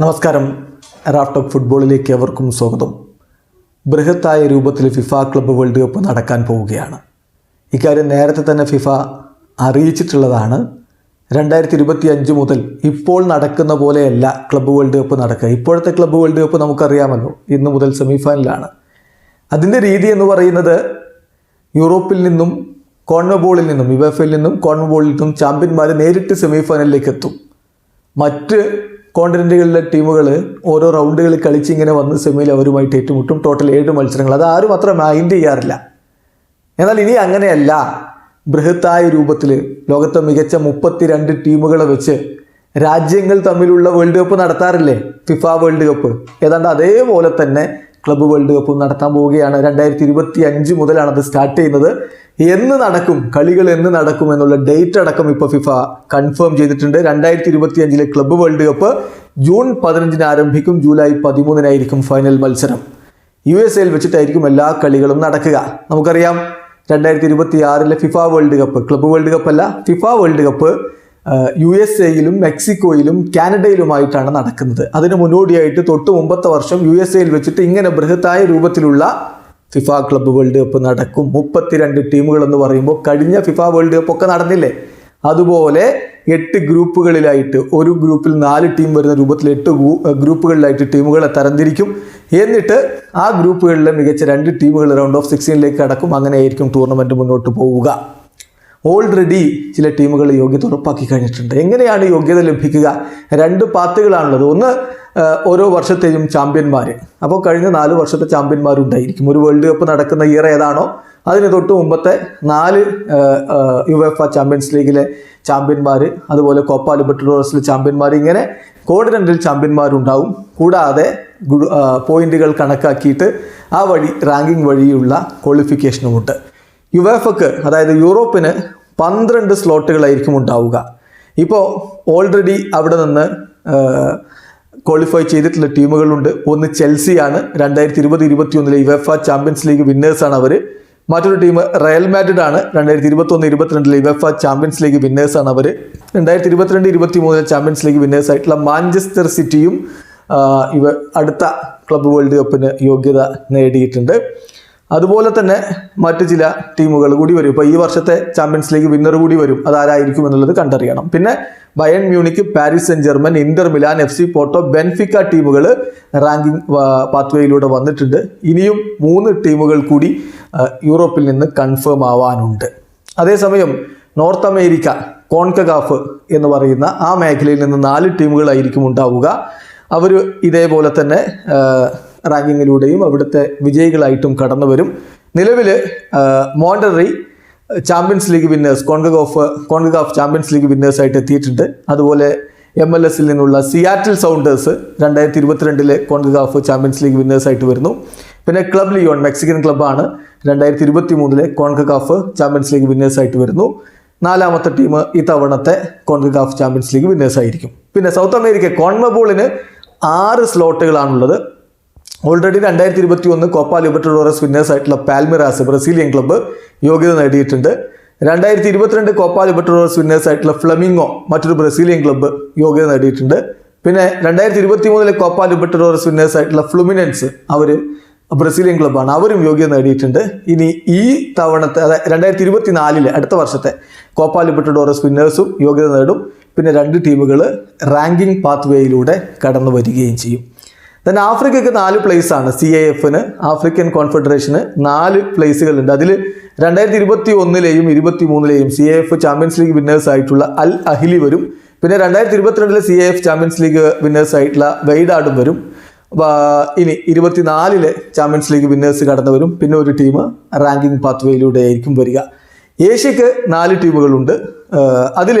നമസ്കാരം. റാഫ്ടോക് ഫുട്ബോളിലേക്ക് എവർക്കും സ്വാഗതം. ബൃഹത്തായ രൂപത്തിൽ ഫിഫ ക്ലബ്ബ് വേൾഡ് കപ്പ് നടക്കാൻ പോവുകയാണ്. ഇക്കാര്യം നേരത്തെ തന്നെ ഫിഫ അറിയിച്ചിട്ടുള്ളതാണ്. രണ്ടായിരത്തി ഇരുപത്തി അഞ്ച് മുതൽ ഇപ്പോൾ നടക്കുന്ന പോലെയല്ല ക്ലബ്ബ് വേൾഡ് കപ്പ് നടക്കുക. ഇപ്പോഴത്തെ ക്ലബ്ബ് വേൾഡ് കപ്പ് നമുക്കറിയാമല്ലോ. ഇന്ന് മുതൽ സെമിഫൈനലാണ്. അതിന്റെ രീതി എന്ന് പറയുന്നത് യൂറോപ്പിൽ നിന്നും കോൺവബോളിൽ നിന്നും യുവഫയിൽ നിന്നും കോൺവബോളിൽ നിന്നും ചാമ്പ്യന്മാർ നേരിട്ട് സെമിഫൈനലിലേക്ക് എത്തും. മറ്റ് കോണ്ടിനെന്റുകളിലെ ടീമുകൾ ഓരോ റൗണ്ടുകൾ കളിച്ച് ഇങ്ങനെ വന്ന് സെമിയിൽ അവരുമായിട്ട് ഏറ്റുമുട്ടും. ടോട്ടൽ ഏഴ് മത്സരങ്ങൾ. അത് ആരും അത്ര മൈൻഡ് ചെയ്യാറില്ല. എന്നാൽ ഇനി അങ്ങനെയല്ല. ബൃഹത്തായ രൂപത്തിൽ ലോകത്തെ മികച്ച മുപ്പത്തിരണ്ട് ടീമുകളെ വെച്ച് രാജ്യങ്ങൾ തമ്മിലുള്ള വേൾഡ് കപ്പ് നടത്താറില്ലേ? ഫിഫ വേൾഡ് കപ്പ് ഏതാണ്ട് അതേപോലെ തന്നെ ക്ലബ്ബ് വേൾഡ് കപ്പ് നടത്താൻ പോവുകയാണ്. രണ്ടായിരത്തി ഇരുപത്തി അഞ്ച് മുതലാണ് അത് സ്റ്റാർട്ട് ചെയ്യുന്നത്. എന്ന് നടക്കും കളികൾ എന്ന് നടക്കും എന്നുള്ള ഡേറ്റ് അടക്കം ഇപ്പോൾ ഫിഫ കൺഫേം ചെയ്തിട്ടുണ്ട്. രണ്ടായിരത്തി ഇരുപത്തി അഞ്ചിലെ ക്ലബ്ബ് വേൾഡ് കപ്പ് ജൂൺ പതിനഞ്ചിന് ആരംഭിക്കും ജൂലൈ പതിമൂന്നിനായിരിക്കും ഫൈനൽ മത്സരം. യു എസ് എയിൽ വെച്ചിട്ടായിരിക്കും എല്ലാ കളികളും നടക്കുക. നമുക്കറിയാം രണ്ടായിരത്തി ഇരുപത്തി ആറിലെ FIFA world cup club world cup അല്ല FIFA world cup U S എയിലും മെക്സിക്കോയിലും കാനഡയിലുമായിട്ടാണ് നടക്കുന്നത്. അതിന് മുന്നോടിയായിട്ട് തൊട്ട് മുമ്പത്തെ വർഷം യു എസ് എയിൽ വെച്ചിട്ട് ഇങ്ങനെ ബൃഹത്തായ രൂപത്തിലുള്ള ഫിഫ ക്ലബ്ബ് വേൾഡ് കപ്പ് നടക്കും. മുപ്പത്തിരണ്ട് ടീമുകൾ എന്ന് പറയുമ്പോൾ കഴിഞ്ഞ ഫിഫ വേൾഡ് കപ്പ് ഒക്കെ നടന്നില്ലേ? അതുപോലെ എട്ട് ഗ്രൂപ്പുകളിലായിട്ട് ഒരു ഗ്രൂപ്പിൽ നാല് ടീം വരുന്ന രൂപത്തിൽ എട്ട് ഗ്രൂപ്പുകളിലായിട്ട് ടീമുകളെ തരംതിരിക്കും. എന്നിട്ട് ആ ഗ്രൂപ്പുകളിലെ മികച്ച രണ്ട് ടീമുകൾ റൗണ്ട് ഓഫ് സിക്സ്റ്റീനിലേക്ക് കടക്കും. അങ്ങനെയായിരിക്കും ടൂർണമെന്റ് മുന്നോട്ട് പോവുക. ഓൾറെഡി ചില ടീമുകൾ യോഗ്യത ഉറപ്പാക്കി കഴിഞ്ഞിട്ടുണ്ട്. എങ്ങനെയാണ് യോഗ്യത ലഭിക്കുക? രണ്ട് പാത്തുകളാണുള്ളത്. ഒന്ന് ഓരോ വർഷത്തെയും ചാമ്പ്യന്മാർ അപ്പോൾ കഴിഞ്ഞ നാല് വർഷത്തെ ചാമ്പ്യന്മാരുണ്ടായിരിക്കും ഒരു വേൾഡ് കപ്പ് നടക്കുന്ന ഇയർ ഏതാണോ അതിന് തൊട്ട് മുമ്പത്തെ നാല് യു എഫ് ചാമ്പ്യൻസ് ലീഗിലെ ചാമ്പ്യന്മാർ അതുപോലെ കോപ്പ ലിബർട്ടഡോറസിലെ ചാമ്പ്യന്മാർ ഇങ്ങനെ കോർഡിനന്റൽ ചാമ്പ്യന്മാരുണ്ടാവും. കൂടാതെ പോയിന്റുകൾ കണക്കാക്കിയിട്ട് ആ വഴി റാങ്കിങ് വഴിയുള്ള ക്വാളിഫിക്കേഷനുമുണ്ട് യുവേഫക്ക് അതായത് യൂറോപ്പിന് പന്ത്രണ്ട് സ്ലോട്ടുകളായിരിക്കും ഉണ്ടാവുക. ഇപ്പോൾ ഓൾറെഡി അവിടെ നിന്ന് ക്വാളിഫൈ ചെയ്തിട്ടുള്ള ടീമുകളുണ്ട്. ഒന്ന് ചെൽസിയാണ് രണ്ടായിരത്തി ഇരുപത് ഇരുപത്തി ഒന്നിലെ യുവേഫ ചാമ്പ്യൻസ് ലീഗ് വിന്നേഴ്സാണ് അവർ മറ്റൊരു ടീം റയൽ മാഡ്രിഡ് ആണ് രണ്ടായിരത്തി ഇരുപത്തി ഒന്ന് ഇരുപത്തിരണ്ടിലെ യുവേഫ ചാമ്പ്യൻസ് ലീഗ് വിന്നേഴ്സാണ് അവർ രണ്ടായിരത്തി ഇരുപത്തിരണ്ട് ഇരുപത്തി മൂന്നിലെ ചാമ്പ്യൻസ് ലീഗ് വിന്നേഴ്സ് ആയിട്ടുള്ള മാഞ്ചസ്റ്റർ സിറ്റിയും ഇവ അടുത്ത ക്ലബ് വേൾഡ് കപ്പിന് യോഗ്യത നേടിയിട്ടുണ്ട്. അതുപോലെ തന്നെ മറ്റ് ചില ടീമുകൾ കൂടി വരും. ഇപ്പോൾ ഈ വർഷത്തെ ചാമ്പ്യൻസ് ലീഗ് വിന്നർ കൂടി വരും. അതാരായിരിക്കും എന്നുള്ളത് കണ്ടറിയണം. പിന്നെ Bayern Munich Paris Saint Germain Inter Milan F C Porto Benfica ടീമുകൾ റാങ്കിങ് പാത്വേയിലൂടെ വന്നിട്ടുണ്ട്. ഇനിയും മൂന്ന് ടീമുകൾ കൂടി യൂറോപ്പിൽ നിന്ന് കൺഫേം ആവാനുണ്ട്. അതേസമയം നോർത്ത് അമേരിക്ക കോൺകഗാഫ് എന്ന് പറയുന്ന ആ മേഖലയിൽ നിന്ന് നാല് ടീമുകളായിരിക്കും ഉണ്ടാവുക. അവർ ഇതേപോലെ തന്നെ റാങ്കിങ്ങിലൂടെയും അവിടുത്തെ വിജയികളായിട്ടും കടന്നു വരും നിലവിൽ Monterrey champions league winners CONCACAF CONCACAF champions league winners ആയിട്ട് എത്തിയിട്ടുണ്ട്. അതുപോലെ എം എൽ എസിൽ നിന്നുള്ള സിയാറ്റിൽ സൗണ്ടേഴ്സ് രണ്ടായിരത്തി ഇരുപത്തിരണ്ടിലെ കോൺഗാഫ് ചാമ്പ്യൻസ് ലീഗ് വിന്നേഴ്സ് ആയിട്ട് വരുന്നു. പിന്നെ ക്ലബ് ലിയോൺ മെക്സിക്കൻ ക്ലബ്ബാണ് രണ്ടായിരത്തി ഇരുപത്തി മൂന്നിലെ കോൺഗാഫ് ചാമ്പ്യൻസ് ലീഗ് വിന്നേഴ്സ് ആയിട്ട് വരുന്നു. നാലാമത്തെ ടീം ഇത്തവണത്തെ ഓഫ് ചാമ്പ്യൻസ് ലീഗ് വിന്നേഴ്സ് ആയിരിക്കും. പിന്നെ സൗത്ത് അമേരിക്ക കോൺമബോളിന് ആറ് സ്ലോട്ടുകളാണുള്ളത് ഓൾറെഡി രണ്ടായിരത്തി ഇരുപത്തി ഒന്ന് കോപ്പ ലിബർട്ടഡോറസ് വിന്നേഴ്സ് ആയിട്ടുള്ള പാൽമിറാസ് ബ്രസീലിയൻ ക്ലബ്ബ് യോഗ്യത നേടിയിട്ടുണ്ട്. രണ്ടായിരത്തി ഇരുപത്തിരണ്ട് കോപ്പ ലിബർട്ടഡോറസ് വിന്നേഴ്സ് ആയിട്ടുള്ള ഫ്ലമിംഗോ മറ്റൊരു ബ്രസീലിയൻ ക്ലബ്ബ് യോഗ്യത നേടിയിട്ടുണ്ട്. പിന്നെ രണ്ടായിരത്തി ഇരുപത്തി മൂന്നിലെ കോപ്പ ലിബർട്ടഡോറസ് വിന്നേഴ്സ് ആയിട്ടുള്ള ഫ്ലുമിനൻസ് അവർ ബ്രസീലിയൻ ക്ലബ്ബാണ് അവരും യോഗ്യത നേടിയിട്ടുണ്ട്. ഇനി ഈ തവണത്തെ അതായത് രണ്ടായിരത്തി ഇരുപത്തി നാലിലെ അടുത്ത വർഷത്തെ കോപ്പ ലിബർട്ടഡോറസ് വിന്നേഴ്സും യോഗ്യത നേടും. പിന്നെ രണ്ട് ടീമുകൾ റാങ്കിംഗ് പാത്വേയിലൂടെ കടന്നു വരികയും ചെയ്യും. ദെൻ ആഫ്രിക്കയ്ക്ക് നാല് പ്ലേസ് ആണ്. സി എ എഫിന് ആഫ്രിക്കൻ കോൺഫെഡറേഷന് നാല് പ്ലേസുകളുണ്ട് അതിൽ രണ്ടായിരത്തി ഇരുപത്തി ഒന്നിലെയും ഇരുപത്തി മൂന്നിലെയും C A F champions league winners ആയിട്ടുള്ള അൽ അഹിലി വരും. പിന്നെ രണ്ടായിരത്തി ഇരുപത്തിരണ്ടിലെ C A F champions league winners ആയിട്ടുള്ള വെയ്ഡാഡും വരും. ഇനി ഇനി ഇരുപത്തിനാലിലെ ചാമ്പ്യൻസ് ലീഗ് വിന്നേഴ്സ് കടന്നു വരും. പിന്നെ ഒരു ടീം റാങ്കിങ് പാത്വേയിലൂടെ ആയിരിക്കും വരിക. ഏഷ്യക്ക് നാല് ടീമുകളുണ്ട് അതിൽ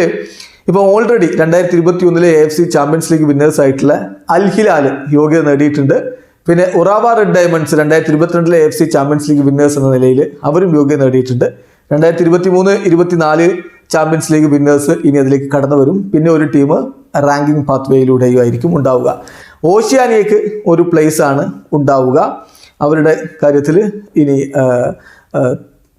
ഇപ്പോൾ ഓൾറെഡി രണ്ടായിരത്തി ഇരുപത്തി ഒന്നിലെ A F C champions league winners ആയിട്ടുള്ള അൽ ഹിലാൽ യോഗ്യത നേടിയിട്ടുണ്ട്. പിന്നെ ഉറാവ റെഡ് ഡയമണ്ട്സ് രണ്ടായിരത്തി ഇരുപത്തിരണ്ടിലെ F C champions league winners എന്ന നിലയിൽ അവരും യോഗ്യത നേടിയിട്ടുണ്ട്. രണ്ടായിരത്തി ഇരുപത്തി മൂന്ന് ഇരുപത്തിനാല് ചാമ്പ്യൻസ് ലീഗ് വിന്നേഴ്സ് ഇനി അതിലേക്ക് കടന്നു വരും. പിന്നെ ഒരു ടീം റാങ്കിംഗ് പാത്വേയിലൂടെയും ആയിരിക്കും ഉണ്ടാവുക. ഓഷ്യാനിയക്ക് ഒരു പ്ലേസ് ആണ് ഉണ്ടാവുക. അവരുടെ കാര്യത്തിൽ ഇനി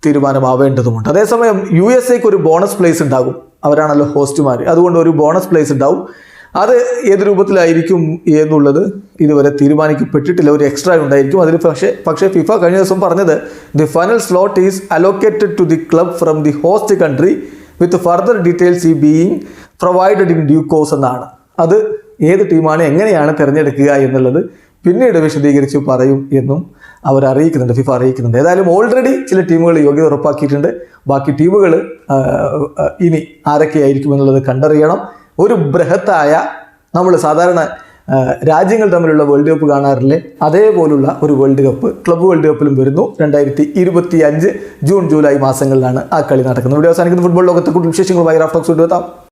തീരുമാനമാവേണ്ടതുമുണ്ട്. അതേസമയം യു എസ് എക്ക് ഒരു ബോണസ് പ്ലേസ് ഉണ്ടാകും. അവരാണല്ലോ ഹോസ്റ്റുമാർ അതുകൊണ്ട് ഒരു ബോണസ് പ്ലേസ് ഉണ്ടാവും. അത് ഏത് രൂപത്തിലായിരിക്കും എന്നുള്ളത് ഇതുവരെ തീരുമാനിക്കപ്പെട്ടിട്ടില്ല. ഒരു എക്സ്ട്രാ ഉണ്ടായിരിക്കും. അതിൽ പക്ഷേ പക്ഷേ ഫിഫ കഴിഞ്ഞ ദിവസം പറഞ്ഞത് the final slot is allocated to the club from the host country with further details ഈ being provided in due course എന്നാണ്. അത് ഏത് ടീമാണ് എങ്ങനെയാണ് തിരഞ്ഞെടുക്കുക എന്നുള്ളത് പിന്നീട് വിശദീകരിച്ച് പറയും എന്നും അവർ അറിയിക്കുന്നുണ്ട് ഫിഫ അറിയിക്കുന്നുണ്ട്. ഏതായാലും ഓൾറെഡി ചില ടീമുകൾ യോഗ്യത ഉറപ്പാക്കിയിട്ടുണ്ട്. ബാക്കി ടീമുകൾ ഇനി ആരൊക്കെയായിരിക്കും എന്നുള്ളത് കണ്ടറിയണം. ഒരു ബൃഹത്തായ നമ്മൾ സാധാരണ രാജ്യങ്ങൾ തമ്മിലുള്ള വേൾഡ് കപ്പ് കാണാറില്ലേ? അതേപോലുള്ള ഒരു വേൾഡ് കപ്പ് ക്ലബ്ബ് വേൾഡ് കപ്പിലും വരുന്നു. രണ്ടായിരത്തി ഇരുപത്തി അഞ്ച് ജൂൺ ജൂലൈ മാസങ്ങളിലാണ് ആ കളി നടക്കുന്നത്. ഇവിടെ അവസാനിക്കുന്ന. ഫുട്ബോൾ ലോകത്തെ കൂടുതൽ വിശേഷങ്ങളുമായി റാഫ്റ്റോക്സ് എത്താം.